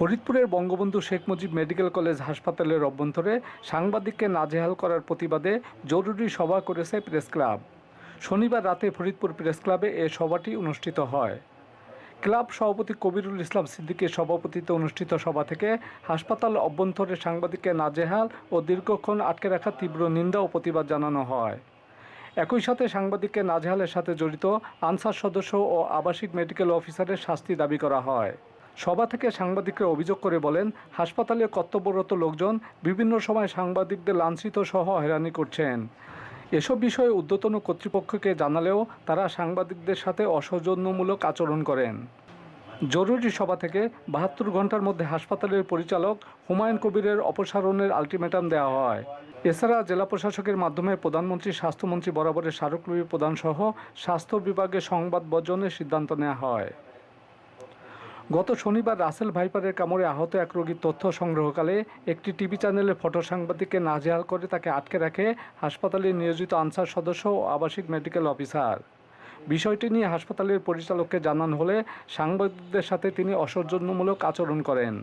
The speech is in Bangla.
ফরিদপুরের বঙ্গবন্ধু শেখ মুজিব মেডিকেল কলেজ হাসপাতালের অভ্যন্তরে সাংবাদিককে নাজেহাল করার প্রতিবাদে জরুরি সভা করেছে প্রেস ক্লাব। শনিবার রাতে ফরিদপুর প্রেস ক্লাবে এ সভাটি অনুষ্ঠিত হয়। ক্লাব সভাপতি কবিরুল ইসলাম সিদ্দিকের সভাপতিত্বে অনুষ্ঠিত সভা থেকে হাসপাতাল অভ্যন্তরে সাংবাদিককে নাজেহাল ও দীর্ঘক্ষণ আটকে রাখা তীব্র নিন্দা ও প্রতিবাদ জানানো হয়। একই সাথে সাংবাদিককে নাজেহালের সাথে জড়িত আনসার সদস্য ও আবাসিক মেডিকেল অফিসারের শাস্তি দাবি করা হয়। সভা থেকে সাংবাদিকরা অভিযোগ করে বলেন, হাসপাতালে কর্তব্যরত লোকজন বিভিন্ন সময় সাংবাদিকদের লাঞ্ছিত সহ হয়রানি করছেন। এসব বিষয়ে ঊর্ধ্বতন কর্তৃপক্ষকে জানালেও তারা সাংবাদিকদের সাথে অসৌজন্যমূলক আচরণ করেন। জরুরি সভা থেকে বাহাত্তর ঘণ্টার মধ্যে হাসপাতালের পরিচালক হুমায়ুন কবিরের অপসারণের আলটিমেটাম দেওয়া হয়। এছাড়া জেলা প্রশাসকের মাধ্যমে প্রধানমন্ত্রী, স্বাস্থ্যমন্ত্রী বরাবরের স্মারকলিপি প্রদানসহ স্বাস্থ্য বিভাগে সংবাদ বর্জনের সিদ্ধান্ত নেওয়া হয়। গত শনিবার রাসেল ভাইপারের কামড়ে আহত এক রোগীর তথ্য সংগ্রহকালে একটি টিভি চ্যানেলের ফটো সাংবাদিককে নাজেহাল করে তাকে আটকে রাখে হাসপাতালে নিয়োজিত আনসার সদস্য ও আবাসিক মেডিকেল অফিসার। বিষয়টি নিয়ে হাসপাতালের পরিচালককে জানান হলে সাংবাদিকদের সাথে তিনি অসৌজন্যমূলক আচরণ করেন।